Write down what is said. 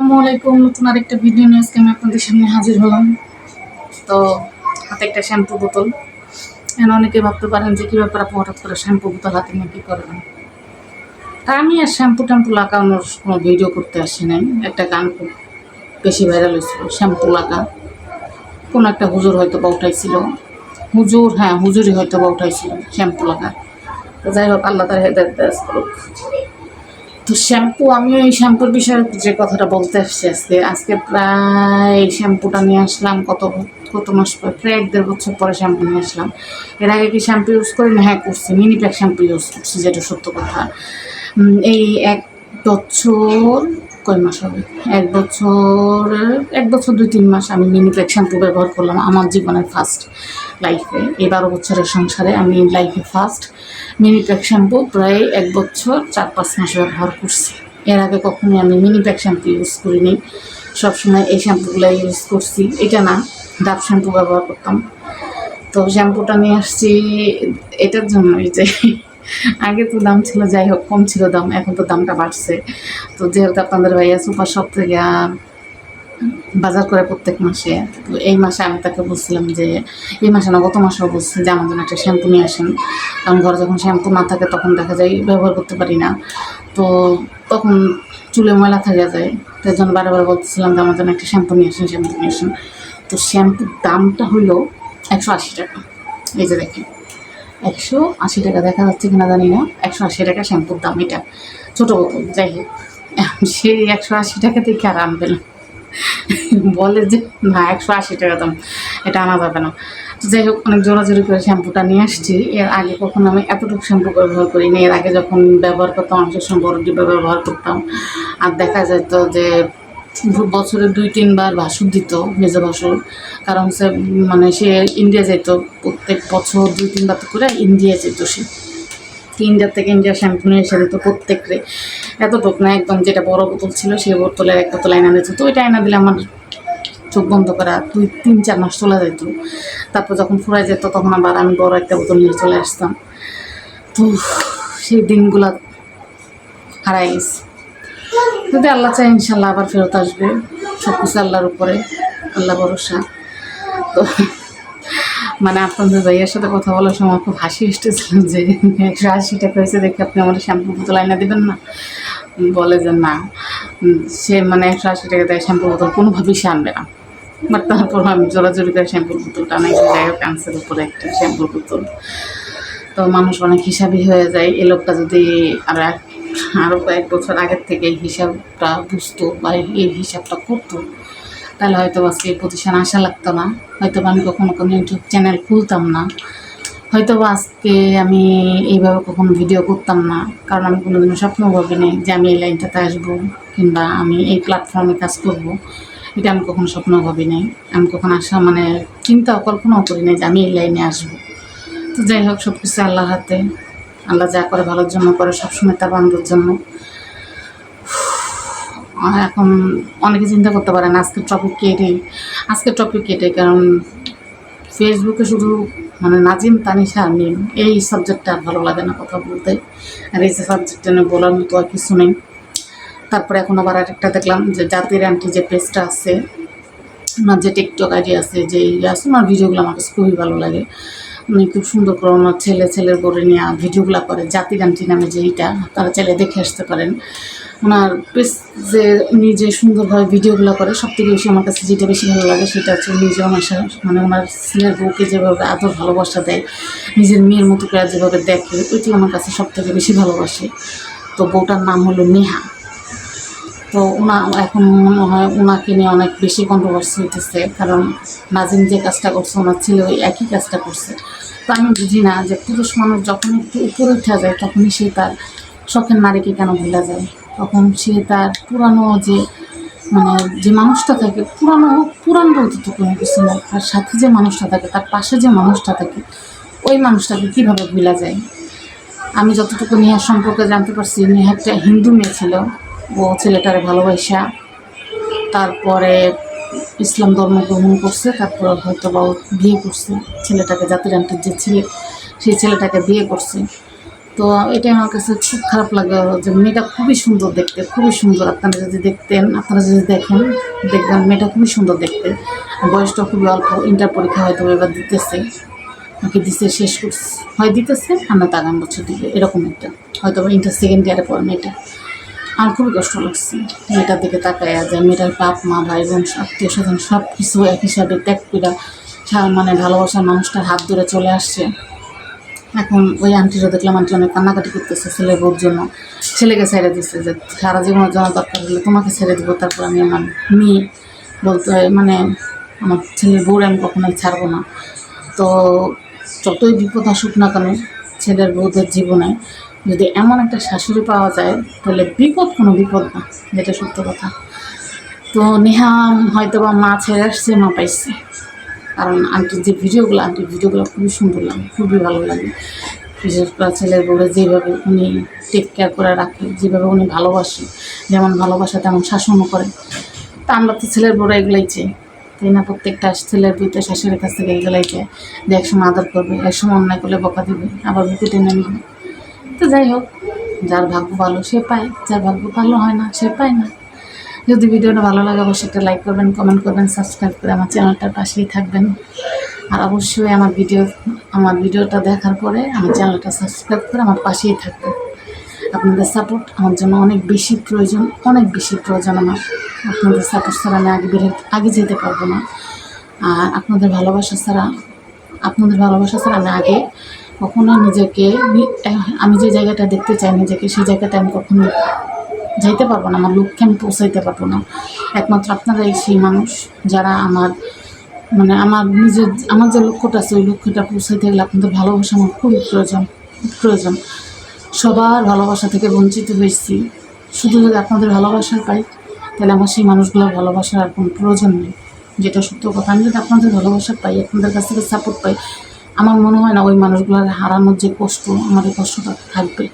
আসসালামু আলাইকুম। নতুন আরেকটা ভিডিও নিয়ে আমি আপনাদের সামনে হাজির হলাম। তো, হাতে একটা শ্যাম্পু বোতল। এখন অনেকে ভাবতে পারেন যে কী ব্যাপার আপু, হঠাৎ করে শ্যাম্পু বোতল হাতে নিয়ে কী করবেন? তা আমি আর শ্যাম্পু ট্যাম্পু লাগানোর কোনো ভিডিও করতে আসি নাই। একটা গান খুব বেশি ভাইরাল হয়েছিল শ্যাম্পু লাগা। কোনো একটা হুজুর হয়তো বা উঠাইছিল। হুজুর হ্যাঁ হুজুরই হয়তো বা উঠাইছিল শ্যাম্পু লাগা। তো যাই হোক, আল্লাহ তার হেদায়ত তো শ্যাম্পু আমি ওই শ্যাম্পুর বিষয়ে যে কথাটা বলতে আসছি আজকে আজকে প্রায় শ্যাম্পুটা নিয়ে আসলাম, কত কত মাস পর, প্রায় এক দেড় বছর পরে শ্যাম্পু নিয়ে আসলাম। এর আগে কি শ্যাম্পু ইউজ করি না হ্যাঁ করছি মিনি প্যাক শ্যাম্পু ইউজ করছি, যেটা সত্য কথা। এই এক বছর, কয় মাস হবে? এক বছর এক বছর দুই তিন মাস আমি মিনি প্যাক শ্যাম্পু ব্যবহার করলাম, আমার জীবনের ফার্স্ট লাইফে এই বারো বছরের সংসারে আমি লাইফে ফার্স্ট মিনি প্যাক শ্যাম্পু প্রায় এক বছর, চার পাঁচ মাস ব্যবহার করছি। এর আগে কখনোই আমি মিনি প্যাক শ্যাম্পু ইউজ করিনি। সবসময় এই শ্যাম্পুগুলো ইউজ করছি। এটা না ডাব শ্যাম্পু ব্যবহার করতাম। তো শ্যাম্পুটা নিয়ে আসছি এটার জন্য জন্যই যে, আগে তো দাম ছিল, যাই হোক, কম ছিল দাম, এখন তো দামটা বাড়ছে। তো যেহেতু আপনাদের ভাইয়া সুপার শপ থেকে বাজার করে প্রত্যেক মাসে। তো এই মাসে আমি তাকে বলছিলাম যে, এই মাসে না, গত মাসেও বলছি যে, আমার জন্য একটা শ্যাম্পু নিয়ে আসেন। কারণ ঘরে যখন শ্যাম্পু না থাকে, তখন দেখা যায় ব্যবহার করতে পারি না। তো তখন চুলে ময়লা থাকে যায়। তাই জন্য বারবার বলতেছিলাম যে, আমার জন্য একটা শ্যাম্পু নিয়ে আসেন, শ্যাম্পু নিয়ে আসেন। তো শ্যাম্পুর দামটা হলো একশো আশি টাকা। এই যে দেখেন, একশো আশি টাকা দেখা যাচ্ছে কিনা জানি না। একশো আশি টাকা শ্যাম্পুর দাম এটা। ছোটো বোতল, যাই হোক। সেই একশো আশি টাকা থেকে আর আনবে না? বলে যে না একশো আশি টাকা দাম, এটা আনা যাবে না। তো যাই হোক, অনেক জোরাজোরি করে শ্যাম্পুটা নিয়ে আসছি। এর আগে কখনো আমি এতটুকু শ্যাম্পু ব্যবহার করিনি। এর আগে যখন ব্যবহার করতাম অনেক সময় বড় ডিব্বা ব্যবহার করতাম। আর দেখা যেত যে, বছরে দুই, তিনবার ভাসুর দিত মেজো ভাসুর। কারণ সে মানে সে ইন্ডিয়া যেত প্রত্যেক বছর দুই, তিনবার করে ইন্ডিয়া যেত সে। ইন্ডিয়া থেকে ইন্ডিয়া শ্যাম্পু নিয়ে এসে দিত প্রত্যেকরে এতটুক না, একদম যেটা বড় বোতল ছিল সেই বোতলের এক বোতল আয়না দিত তো ওইটা আয়না দিলে আমার চোখ বন্ধ করা দুই, তিন, চার মাস চলে যেত তারপর যখন ফুরাই যেত, তখন আবার আমি বড় একটা বোতল নিয়ে চলে আসতাম। তো সেই দিনগুলা হারাই গেছে। যদি আল্লাহ চায়, ইনশাল্লাহ আবার ফেরত আসবে। সব কিছু আল্লাহর উপরে, আল্লাহ ভরসা। তো মানে আপনাদের ভাইয়ের সাথে কথা বলার সময় খুব হাসি এসেছিল যে একশো আশি টাকা হয়েছে দেখে আপনি আমাদের শ্যাম্পু বোতল আইনা দেবেন না? বলে যে না। সে মানে একশো আশি টাকা দেয় শ্যাম্পু বোতল, কোনোভাবেই সে আনবে না। বাট তারপর আমি জোরাজোরি করে শ্যাম্পুর বোতলটা যে যাই হোক উপরে একটা শ্যাম্পুর বোতল। তো মানুষ অনেক হিসাবই হয়ে যায়। এ লোকটা যদি আরও এক আরও কয়েক বছর আগের থেকে হিসাবটা বুঝতো বা এই হিসাবটা করতো তাহলে হয়তো আজকে এই প্রতিষ্ঠান আসা লাগতো না। হয়তো আমি কখনো কোনো ইউটিউব চ্যানেল খুলতাম না। হয়তো আজকে আমি এইভাবে কখনো ভিডিও করতাম না। কারণ আমি কোনোদিনও স্বপ্ন ভাবিনি যে আমি এই লাইনটাতে আসব কিংবা আমি এই প্ল্যাটফর্মে কাজ করব। এটা আমি কখনো স্বপ্ন ভাবি আমি কখনো আসা মানে চিন্তা কল্পনাও করি নাই যে আমি এই লাইনে আসব। তো যাই হোক সব কিছু আল্লাহর হাতে। আল্লাহ যা করে ভালোর জন্য করে, সবসময় তা বান্ধব জন্য। এখন অনেকে চিন্তা করতে পারেন আজকের টপিক কেটে আজকের টপিক কেটে কারণ ফেসবুকে শুধু মানে নাজিম, তানিশা মিম, এই সাবজেক্টটা আর ভালো লাগে না কথা বলতে। আর এই যে সাবজেক্টটা নিয়ে বলার মতো আর কিছু নেই। তারপরে এখন আবার আরেকটা দেখলাম যে জাতির অ্যান্টি যে পেজটা আছে। ওনার যে টিকটক আইডি আছে, যে ইয়ে আছে ওনার ভিডিওগুলো আমার কাছে খুবই ভালো লাগে। উনি খুব সুন্দর করে ওনার ছেলে, ছেলের বলে নিয়ে ভিডিওগুলো করে, জাতি গানটি নামে যে এইটা তারা চাইলে দেখে আসতে পারেন। ওনার পেজ যে উনি যে সুন্দরভাবে ভিডিওগুলো করে সব থেকে বেশি আমার কাছে যেটা বেশি ভালো লাগে সেটা হচ্ছে নিজে ওনার সা- মানে ওনার ছেলের বউকে যেভাবে আদর, ভালোবাসা দেয়, নিজের মেয়ের মতো করে যেভাবে দেখে ওইটি আমার কাছে সব থেকে বেশি ভালোবাসে। তো বউটার নাম হলো নেহা। তো ওনা, এখন মনে হয় ওনাকে নিয়ে অনেক বেশি কন্ট্রোভার্সি হইতেছে, কারণ নাজিম যে কাজটা করছে, ওনার ছেলে ওই একই কাজটা করছে। তো আমি বুঝি না যে পুরুষ মানুষ যখন একটু উপরে উঠে যায়, তখনই সে তার শখের নারীকে কেন ভুলে যায়? তখন সে তার পুরানো যে মানে যে মানুষটা থাকে, পুরানো পুরান বলতে তো কোনো কিছু না, তার সাথে যে মানুষটা থাকে, তার পাশে যে মানুষটা থাকে, ওই মানুষটাকে কীভাবে ভুলা যায়? আমি যতটুকু নেহার সম্পর্কে জানতে পারছি নেহারটা হিন্দু মেয়ে ছিল ও ছেলেটারে ভালোবাসা। তারপরে ইসলাম ধর্ম গ্রহণ করছে, তারপর হয়তো বা বিয়ে করছে। ছেলেটাকে, জাতির আন্টির যে ছেলে, সেই ছেলেটাকে বিয়ে করছে। তো এটা আমার কাছে খুব খারাপ লাগে যে মেয়েটা খুবই সুন্দর দেখতে, খুবই সুন্দর। আপনারা যদি দেখতেন, আপনারা যদি দেখেন, দেখবেন মেয়েটা খুবই সুন্দর দেখতে। বয়সটা খুবই অল্প, ইন্টার পরীক্ষা হয়তো এবার দিতেছে। ওকে দিতে শেষ করছে। হয় দিতেছে, আর না আগাম বছর দিবে। এরকম একটা হয়তো ইন্টার সেকেন্ড ইয়ারে পড়ে মেয়েটা। আমার খুবই কষ্ট লাগছে। মেয়েটার দিকে তাকায় যে মেয়েটার বাপ, মা, ভাই, বোন, আত্মীয় স্বজন সব কিছু এক হিসাবে ত্যাগ সা- মানে ভালোবাসার মানুষটার হাত ধরে চলে আসছে। এখন ওই আন্টিরা দেখলাম, আন্টি অনেক কান্নাকাটি করতেছে ছেলের বউর জন্য। ছেলেকে ছেড়ে দিচ্ছে যে সারা জীবনের জন্য দরকার হলে তোমাকে ছেড়ে দেবো, তারপর আমি আমার মেয়ে বলতে হয় মানে আমার ছেলের বউর আমি কখনোই ছাড়বো না। তো যতই বিপদ আসুক না কেন ছেলের বউদের জীবনে যদি এমন একটা শাশুড়ি পাওয়া যায়, তাহলে বিপদ কোনো বিপদ না, যেটা সত্য কথা। তো নেহা হয়তো বা মা ছেড়ে আসছে, মা পাইছে। কারণ আন্টির যে ভিডিওগুলো, আন্টির ভিডিওগুলো খুবই সুন্দর লাগে, খুবই ভালো লাগে। বিশেষ করে ছেলের বউরে যেভাবে উনি টেক কেয়ার করে রাখে, যেভাবে উনি ভালোবাসে, যেমন ভালোবাসা তেমন শাসনও করে। তা আমরা তো ছেলের বউরা এগুলাই চাই। তাই না, প্রত্যেকটা ছেলের বইতে শাশুড়ির কাছ থেকে এগুলাই চাই যে একসময় আদর করবে, একসময় অন্যায় করলে বকা দিবে, আবার বুকে টেনে নেবে। তো যাই হোক, যার ভাগ্য ভালো সে পায়, যার ভাগ্য ভালো হয় না সে পায় না। যদি ভিডিওটা ভালো লাগে, অবশ্যই একটা লাইক করবেন কমেন্ট করবেন সাবস্ক্রাইব করে আমার চ্যানেলটার পাশেই থাকবেন। আর অবশ্যই আমার ভিডিও আমার ভিডিওটা দেখার পরে আমার চ্যানেলটা সাবস্ক্রাইব করে আমার পাশেই থাকবেন। আপনাদের সাপোর্ট আমার জন্য অনেক বেশি প্রয়োজন, অনেক বেশি প্রয়োজন আমার। আপনাদের সাপোর্ট ছাড়া আমি আগে বেরো আগে যেতে পারব না। আর আপনাদের ভালোবাসা ছাড়া আপনাদের ভালোবাসা ছাড়া আমি আগে কখনো নিজেকে আমি যে জায়গাটা দেখতে চাই নিজেকে, সেই জায়গাটা আমি কখনো যাইতে পারব না। আমার লক্ষ্যে আমি পৌঁছাইতে পারব না। একমাত্র আপনারাই সেই মানুষ যারা আমার মানে আমার নিজের আমার যে লক্ষ্যটা আছে, ওই লক্ষ্যটা পৌঁছাইতে গেলে আপনাদের ভালোবাসা আমার খুবই প্রয়োজন। প্রয়োজন। সবার ভালোবাসা থেকে বঞ্চিত হয়েছি। শুধু যদি আপনাদের ভালোবাসা পাই তাহলে আমার সেই মানুষগুলোর ভালোবাসার আর কোনো প্রয়োজন নেই। যেটা সত্য কথা, আমি যদি আপনাদের ভালোবাসা পাই, আপনাদের কাছ থেকে সাপোর্ট পাই, আমার মনে হয় না ওই মানুষগুলোর হারানোর যে কষ্ট আমাদের কষ্টটা থাকবে।